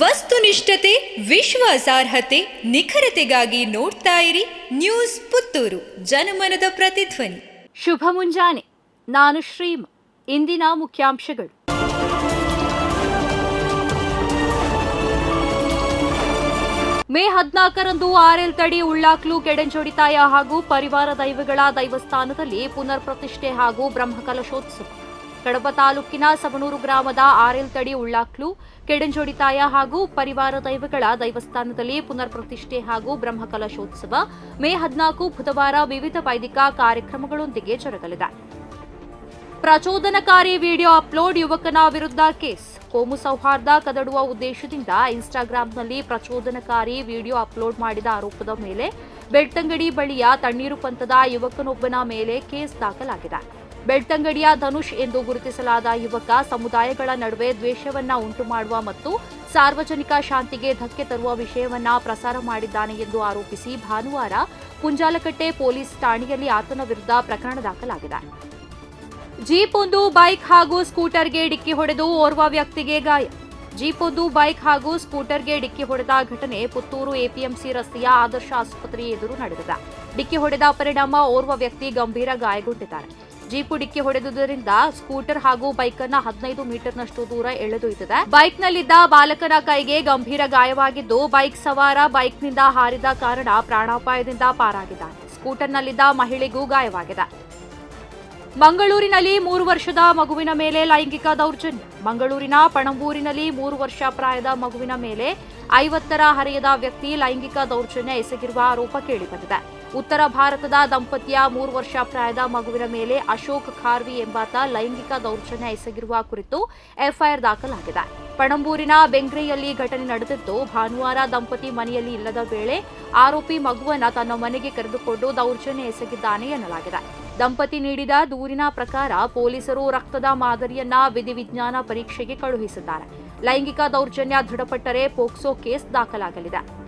ವಸ್ತುನಿಷ್ಠತೆ, ವಿಶ್ವಾಸಾರ್ಹತೆ, ನಿಖರತೆಗಾಗಿ ನೋಡ್ತಾ ಇರಿ ನ್ಯೂಸ್ ಪುತ್ತೂರು, ಜನಮನದ ಪ್ರತಿಧ್ವನಿ. ಶುಭ ಮುಂಜಾನೆ. ನಾನು ಶ್ರೀಮ. ಇಂದಿನ ಮುಖ್ಯಾಂಶಗಳು. ಮೇ ಹದಿನಾಲ್ಕರಂದು ಆರ್ಎಲ್ ತಡಿ, ಉಳ್ಳಾಕ್ಲು ಕೆಡಂಜೋಡಿತಾಯ ಹಾಗೂ ಪರಿವಾರ ದೈವಗಳ ದೈವಸ್ಥಾನದಲ್ಲಿ ಪುನರ್ ಪ್ರತಿಷ್ಠೆ ಹಾಗೂ ಬ್ರಹ್ಮಕಲಶೋತ್ಸವ. ಕಡಬ ತಾಲೂಕಿನ ಸಬನೂರು ಗ್ರಾಮದ ಆರ್ಎಲ್ ತಡಿ ಉಳ್ಳಾಕ್ಲು ಕೆಡಂಜೋಡಿತಾಯ ಹಾಗೂ ಪರಿವಾರ ದೈವಗಳ ದೈವಸ್ಥಾನದಲ್ಲಿ ಪುನರ್ ಪ್ರತಿಷ್ಠೆ ಹಾಗೂ ಬ್ರಹ್ಮಕಲಶೋತ್ಸವ ಮೇ ಹದಿನಾಲ್ಕು ಬುಧವಾರ ವಿವಿಧ ವೈದಿಕ ಕಾರ್ಯಕ್ರಮಗಳೊಂದಿಗೆ ಜರುಗಲಿದೆ. ಪ್ರಚೋದನಕಾರಿ ವಿಡಿಯೋ ಅಪ್ಲೋಡ್ ಯುವಕನ ವಿರುದ್ಧ ಕೇಸ್. ಕೋಮು ಸೌಹಾರ್ದ ಕದಡುವ ಉದ್ದೇಶದಿಂದ ಇನ್ಸ್ಟಾಗ್ರಾಂನಲ್ಲಿ ಪ್ರಚೋದನಕಾರಿ ವಿಡಿಯೋ ಅಪ್ಲೋಡ್ ಮಾಡಿದ ಆರೋಪದ ಮೇಲೆ ಬೆಳ್ತಂಗಡಿ ಬಳಿಯ ತಣ್ಣೀರು ಪಂಥದ ಯುವಕನೊಬ್ಬನ ಮೇಲೆ ಕೇಸ್ ದಾಖಲಾಗಿದೆ. ಬೆಳ್ತಂಗಡಿಯ ಧನುಷ್ ಎಂದು ಗುರುತಿಸಲಾದ ಯುವಕ ಸಮುದಾಯಗಳ ನಡುವೆ ದ್ವೇಷವನ್ನ ಉಂಟು ಮಾಡುವ ಮತ್ತು ಸಾರ್ವಜನಿಕ ಶಾಂತಿಗೆ ಧಕ್ಕೆ ತರುವ ವಿಷಯವನ್ನ ಪ್ರಸಾರ ಮಾಡಿದ್ದಾನೆ ಎಂದು ಆರೋಪಿಸಿ ಭಾನುವಾರ ಕುಂಜಾಲಕಟ್ಟೆ ಪೊಲೀಸ್ ಠಾಣೆಯಲ್ಲಿ ಆತನ ವಿರುದ್ಧ ಪ್ರಕರಣ ದಾಖಲಾಗಿದೆ. ಜೀಪ್ ಒಂದು ಬೈಕ್ ಹಾಗೂ ಸ್ಕೂಟರ್ಗೆ ಡಿಕ್ಕಿ ಹೊಡೆದು ಓರ್ವ ವ್ಯಕ್ತಿಗೆ ಗಾಯ. ಜೀಪ್ ಒಂದು ಬೈಕ್ ಹಾಗೂ ಸ್ಕೂಟರ್ಗೆ ಡಿಕ್ಕಿ ಹೊಡೆದ ಘಟನೆ ಪುತ್ತೂರು ಎಪಿಎಂಸಿ ರಸ್ತೆಯ ಆದರ್ಶ ಆಸ್ಪತ್ರೆ ಎದುರು ನಡೆದಿದೆ. ಡಿಕ್ಕಿ ಹೊಡೆದ ಪರಿಣಾಮ ಓರ್ವ ವ್ಯಕ್ತಿ ಗಂಭೀರ ಗಾಯಗೊಂಡಿದ್ದಾರೆ. ಜೀಪು ಡಿಕ್ಕಿ ಹೊಡೆದುದರಿಂದ ಸ್ಕೂಟರ್ ಹಾಗೂ ಬೈಕ್ ಅನ್ನ ಹದಿನೈದು ಮೀಟರ್ನಷ್ಟು ದೂರ ಎಳೆದೊಯ್ದಿದೆ. ಬೈಕ್ನಲ್ಲಿದ್ದ ಬಾಲಕನ ಕೈಗೆ ಗಂಭೀರ ಗಾಯವಾಗಿದ್ದು ಬೈಕ್ ಸವಾರ ಬೈಕ್ನಿಂದ ಹಾರಿದ ಕಾರಣ ಪ್ರಾಣಾಪಾಯದಿಂದ ಪಾರಾಗಿದ್ದಾನೆ. ಸ್ಕೂಟರ್ನಲ್ಲಿದ್ದ ಮಹಿಳೆಗೂ ಗಾಯವಾಗಿದೆ. ಮಂಗಳೂರಿನಲ್ಲಿ ಮೂರು ವರ್ಷದ ಮಗುವಿನ ಮೇಲೆ ಲೈಂಗಿಕ ದೌರ್ಜನ್ಯ. ಮಂಗಳೂರಿನ ಪಣಂಬೂರಿನಲ್ಲಿ ಮೂರು ವರ್ಷ ಪ್ರಾಯದ ಮಗುವಿನ ಮೇಲೆ ಐವತ್ತರ ಹರೆಯದ ವ್ಯಕ್ತಿ ಲೈಂಗಿಕ ದೌರ್ಜನ್ಯ ಎಸಗಿರುವ ಆರೋಪ ಕೇಳಿಬಂದಿದೆ. ಉತ್ತರ ಭಾರತದ ದಂಪತಿಯ ಮೂರು ವರ್ಷ ಪ್ರಾಯದ ಮಗುವಿನ ಮೇಲೆ ಅಶೋಕ್ ಖಾರ್ವಿ ಎಂಬಾತ ಲೈಂಗಿಕ ದೌರ್ಜನ್ಯ ಎಸಗಿರುವ ಕುರಿತು ಎಫ್ಐಆರ್ ದಾಖಲಾಗಿದೆ. ಪಣಂಬೂರಿನ ಬೆಂಗ್ರೆಯಲ್ಲಿ ಘಟನೆ ನಡೆದಿದ್ದು, ಭಾನುವಾರ ದಂಪತಿ ಮನೆಯಲ್ಲಿ ಇಲ್ಲದ ವೇಳೆ ಆರೋಪಿ ಮಗುವನ್ನ ತನ್ನ ಮನೆಗೆ ಕರೆದುಕೊಂಡು ದೌರ್ಜನ್ಯ ಎಸಗಿದ್ದಾನೆ ಎನ್ನಲಾಗಿದೆ. ದಂಪತಿ ನೀಡಿದ ದೂರಿನ ಪ್ರಕಾರ ಪೊಲೀಸರು ರಕ್ತದ ಮಾದರಿಯನ್ನ ವಿಧಿವಿಜ್ಞಾನ ಪರೀಕ್ಷೆಗೆ ಕಳುಹಿಸಿದ್ದಾರೆ. ಲೈಂಗಿಕ ದೌರ್ಜನ್ಯ ದೃಢಪಟ್ಟರೆ ಪೋಕ್ಸೋ ಕೇಸ್ ದಾಖಲಾಗಲಿದೆ.